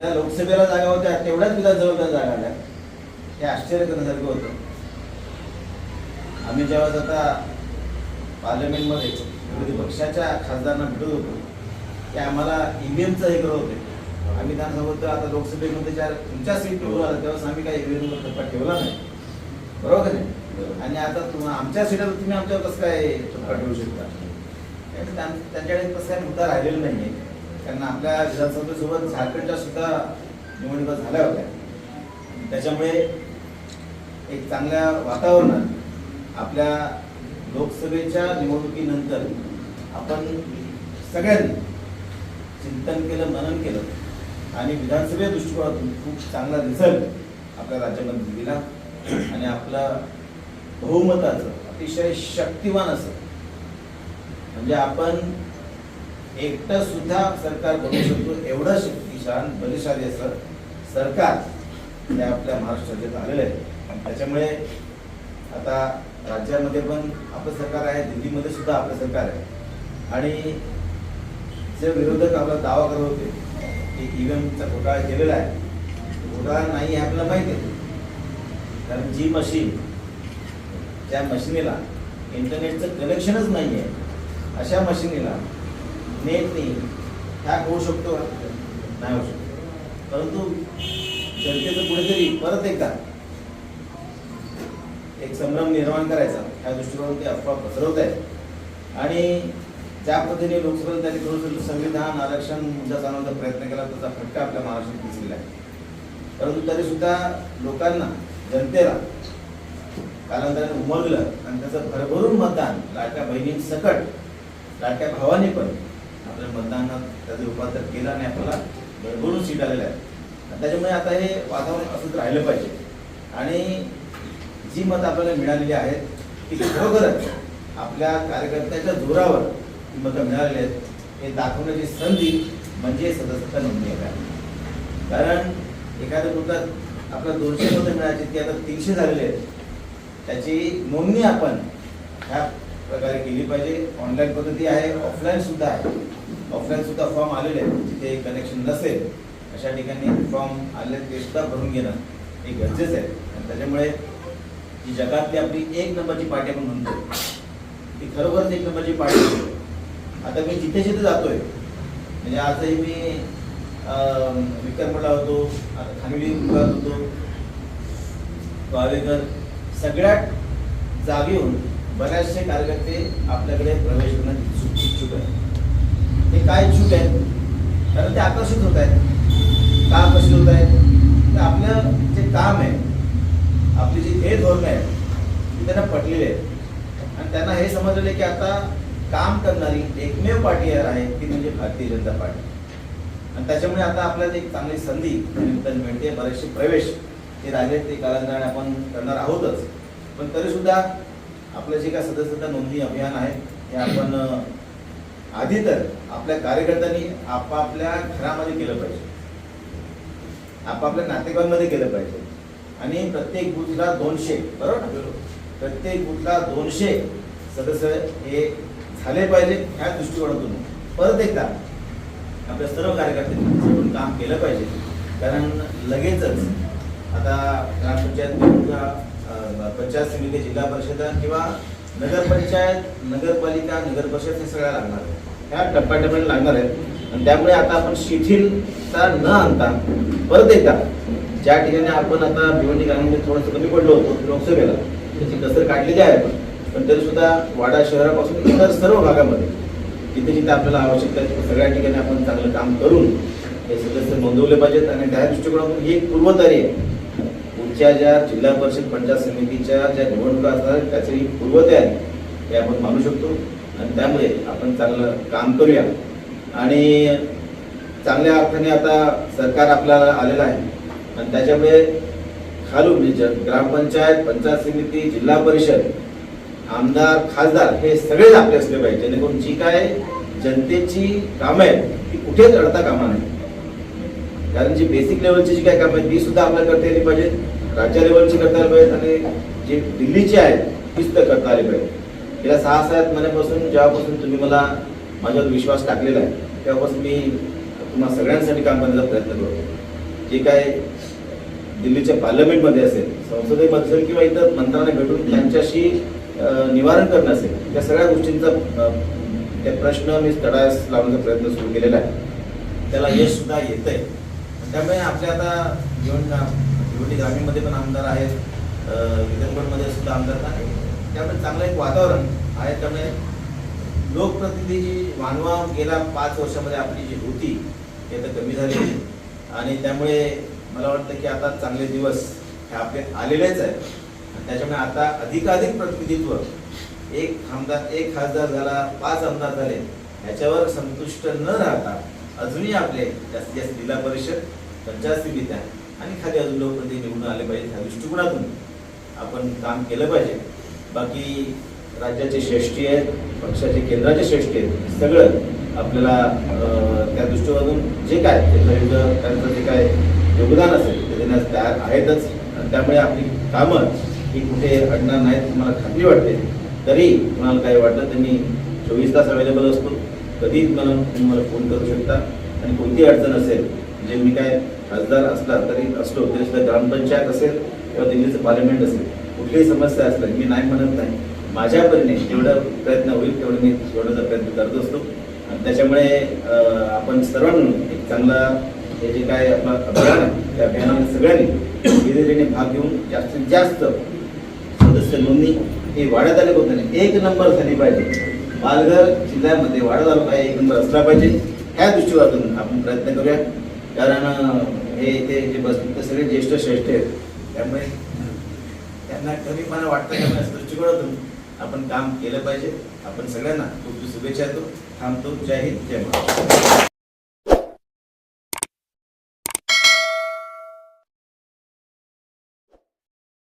त्या लोकसभेला जागा होत्या तेवढ्याच विधानसभेला जागा आल्या. हे आश्चर्य करण्यासारखं होतं. आम्ही जेव्हा आता पार्लमेंटमध्ये विरोधी पक्षाच्या खासदारांना भेटत होतो ते आम्हाला ईव्हीएमचं हे करत होते. आम्ही त्यांना सांगतो आता लोकसभेमध्ये ज्या तुमच्या सीट निवडून आल्या त्यावेळेस आम्ही काही ईव्हीएमवर टप्पा ठेवला नाही. बरोबर नाही? आणि आता तुम्हा आमच्या सीटावर तुम्ही आमच्यावर कसं काय टप्पा ठेवू शकता त्यांच्याकडे तसा काही मुद्दा राहिलेला नाही आहे कारण आपल्या विधानसभेसोबत झारखंडच्या सुद्धा निवडणुका झाल्या होत्या. त्याच्यामुळे एक चांगल्या वातावरणात आपल्या लोकसभेच्या निवडणुकीनंतर आपण सगळ्यांनी चिंतन केलं मनन केलं आणि विधानसभे दृष्टिकोनातून खूप चांगला रिझल्ट आपल्या राज्यामध्ये दिला. आणि आपलं बहुमताचं अतिशय शक्तिवान असं म्हणजे आपण एकटं सुद्धा सरकार बनवू शकतो एवढं शक्तिशान बलिशाली असं सरकार हे आपल्या महाराष्ट्र राज्यात आलेलं आहे. त्याच्यामुळे आता राज्यामध्ये पण आपलं सरकार आहे दिल्लीमध्ये सुद्धा आपलं सरकार आहे. आणि जे विरोधक आपला दावा करत होते की ईव्हीएमचा घोटाळा केलेला आहे घोटाळा नाही हे आपल्याला माहिती आहे. कारण जी मशीन त्या मशिनीला इंटरनेटचं कनेक्शनच नाही आहे अशा मशिनीला नेट नाही. ह्या होऊ शकतो? का? नाही होऊ शकतो. परंतु जनतेचं कुठेतरी परत एकदा एक संभ्रम निर्माण करायचा ह्या दृष्टिकोनातून ते अफवा पसरवत आहेत. आणि ज्या पद्धतीने लोकसभेत त्यांनी थोडंसं संविधान आरक्षण मुद्दा चालवण्याचा प्रयत्न केला त्याचा फटका आपल्या महाराष्ट्रात दिसलेला आहे. परंतु तरीसुद्धा लोकांना जनतेला कालांतराने उमगलं आणि त्याचं भरभरून मतदान लाडक्या बहिणींसकट लाडक्या भावाने पण आपल्या मतदानात त्याचा रूपांतर केला आणि आपल्याला भरभरून सीट आलेल्या आहेत त्याच्यामुळे आता हे वातावरण असंच राहिलं पाहिजे. आणि जी मतं आपल्याला मिळालेली आहेत ती खरोखरच आपल्या कार्यकर्त्याच्या जोरावर ती मतं मिळालेली आहेत हे दाखवण्याची संधी म्हणजे सदस्यता नोंदणी आहे. कारण एखाद्या कुठं आपल्याला दोनशे मतं मिळायची ती आता तीनशे झालेली आहेत. त्याची नोंदणी आपण ह्या प्रकारे केली पाहिजे. ऑनलाईन पद्धती आहे ऑफलाईन सुद्धा आहे. ऑफलाईन सुद्धा फॉर्म आलेले आहेत. जिथे कनेक्शन नसेल अशा ठिकाणी फॉर्म आले ते सुद्धा भरून घेणं हे गरजेचं आहे. आणि त्याच्यामुळे जी जगातली आपली एक नंबरची पार्टी आपण म्हणतो ती खरोखरच एक नंबरची पार्टी आता मी जिथे जिथे जातोय म्हणजे आजही मी विक्रमला होतो आता खानवी विभागात होतो गावेकर सगळ्यात जागेहून बऱ्याचशे कार्यकर्ते आपल्याकडे प्रवेश करणं इच्छुक आहे ते काय इच्छुक आहेत? कारण ते आकर्षित होत आहेत. का आकर्षित होत आहेत? तर आपलं जे काम आहे आपली जी ध्येय धोरण आहे ती त्यांना पटलेली आहेत. आणि त्यांना हे समजलेलं आहे की आता काम करणारी एकमेव पार्टी आहे ती म्हणजे भारतीय जनता पार्टी. आणि त्याच्यामुळे आता आपल्याला एक चांगली संधी निमित्ताने मिळते बरेचसे प्रवेश. ते राहिले ते कालांतराने आपण करणार आहोतच. पण तरी सुद्धा आपलं जे काय सदस्यता नोंदणी अभियान आहे हे आपण आधी तर आपल्या कार्यकर्त्यांनी आपापल्या घरामध्ये केलं पाहिजे. आपापल्या नातेवाईकांमध्ये केलं पाहिजे. आणि प्रत्येक बूथला दोनशे बरोबर ना? प्रत्येक बूथला दोनशे सदस्य हे झाले पाहिजे ह्या दृष्टिकोनातून. परत एकदा आपल्या सर्व कार्यकर्त्यांनी जवळून काम केलं पाहिजे. कारण लगेचच आता ग्रामपंचायत पंचायत समिती जिल्हा परिषद किंवा नगरपंचायत नगरपालिका नगर परिषद हे सगळ्या लागणार आहेत. ह्या टप्प्याटप्प्याने लागणार आहेत. आणि त्यामुळे आता आपण शिथिलता न आणता परत एकदा ज्या ठिकाणी आपण आता भिवंडी गावामध्ये थोडंसं कमी पडलो होतो लोकसभेला त्याची कसर काढलेली आहे पण तरी सुद्धा वाडा शहरापासून इतर सर्व भागामध्ये जिथे जिथे आपल्याला आवश्यकता आहे सगळ्या ठिकाणी आपण चांगलं काम करून हे सदस्य नोंदवले पाहिजेत. आणि त्या दृष्टिकोनातून ही एक पूर्वतयारी आहे. पुढच्या ज्या जिल्हा परिषद पंचायत समितीच्या ज्या निवडणुका असतात त्याची पूर्वतयारी हे आपण मानू शकतो. आणि त्यामुळे आपण चांगलं काम करूया. आणि चांगल्या अर्थाने आता सरकार आपल्याला आलेलं आहे. आणि त्याच्यामुळे खालून म्हणजे ग्रामपंचायत पंचायत समिती जिल्हा परिषद आमदार खासदार हे सगळेच आपले असले पाहिजे. जेणेकरून जी काय जनतेची कामं आहेत ती कुठेच अडता कामा नाही कारण जी बेसिक लेवलची जी काय कामं आहेत ती सुद्धा आपल्याला करता आली पाहिजेत. राज्य लेवलची करता आली पाहिजेत आणि जी दिल्लीची आहेत तीच तर करता आली पाहिजे गेल्या सहा सात महिन्यापासून जेव्हापासून तुम्ही मला माझ्यावर विश्वास टाकलेला आहे तेव्हापासून मी तुम्हाला सगळ्यांसाठी काम करण्याचा प्रयत्न करतो. जे काय दिल्लीच्या पार्लमेंटमध्ये असेल संसदेमध्ये असेल किंवा इतर मंत्र्यांना भेटून त्यांच्याशी निवारण करणं असेल त्या सगळ्या गोष्टींचा त्या प्रश्न मी तडास लावण्याचा प्रयत्न सुरू केलेला आहे. त्याला यश सुद्धा येत आहे त्यामुळे आपल्या आता जीवन भिवंडी ग्रामीणमध्ये पण आमदार आहेत विदर्भमध्ये सुद्धा आमदार आहेत. त्यामुळे चांगलं एक वातावरण आहे. त्यामुळे लोकप्रतिनिधी मानवा गेल्या पाच वर्षामध्ये आपली जी होती ती आता कमी झाली आणि त्यामुळे मला वाटतं की आता चांगले दिवस हे आपले आलेलेच आहेत. आणि त्याच्यामुळे आता अधिकाधिक प्रतिनिधित्व एक आमदार एक खासदार झाला पाच आमदार झाले ह्याच्यावर संतुष्ट न राहता अजूनही आपले जास्तीत जास्त जिल्हा परिषद पंचायत समित्या आणि खाली अजून लोकप्रती निवडून आले पाहिजे. ह्या दृष्टिकोनातून आपण काम केलं पाहिजे. बाकी राज्याचे श्रेष्ठी आहेत पक्षाचे केंद्राचे श्रेष्ठी आहेत सगळं आपल्याला त्या दृष्टिकोनातून जे काय त्यांचं जे काय योगदान असेल ते देण्यास तयार आहेतच. आणि त्यामुळे आपली कामं ही कुठे अडणार नाहीत मला खात्री वाटते. तरी तुम्हाला काय वाटलं त्यांनी चोवीस तास अवेलेबल असतो. कधी तुम्हाला तुम्ही मला फोन करू शकता. आणि कोणती अडचण असेल म्हणजे मी काय खासदार असला तरी असलो तरी सुद्धा ग्रामपंचायत असेल किंवा दिल्लीचं पार्लमेंट असेल कुठलीही समस्या असल्या मी नाही म्हणत नाही. माझ्या परीने जेवढा प्रयत्न होईल तेवढं मी सोडण्याचा प्रयत्न करत असतो. आणि त्याच्यामुळे आपण सर्वांनी एक चांगला हे जे काय आपलं अभियान आहे त्या अभियानामध्ये सगळ्यांनी धीरे भाग घेऊन जास्तीत जास्त सदस्य नोंदणी हे वाढत आली होत नाही एक नंबर झाली पाहिजे. पालघर जिल्ह्यामध्ये वाढत तालुका पाहिजे एक नंबर असला पाहिजे. ह्या दृष्टिकोनातून आपण प्रयत्न करूया. कारण हे इथे जे बस ते सगळे ज्येष्ठ श्रेष्ठ आहेत. त्यामुळे त्यांना कमीपणा वाटतं त्यामुळे दृष्टिकोनातून आपण काम केलं पाहिजे. आपण सगळ्यांना खूप खूप शुभेच्छा देतो. थांबतो. जय हिंद. जय महाराष्ट्र.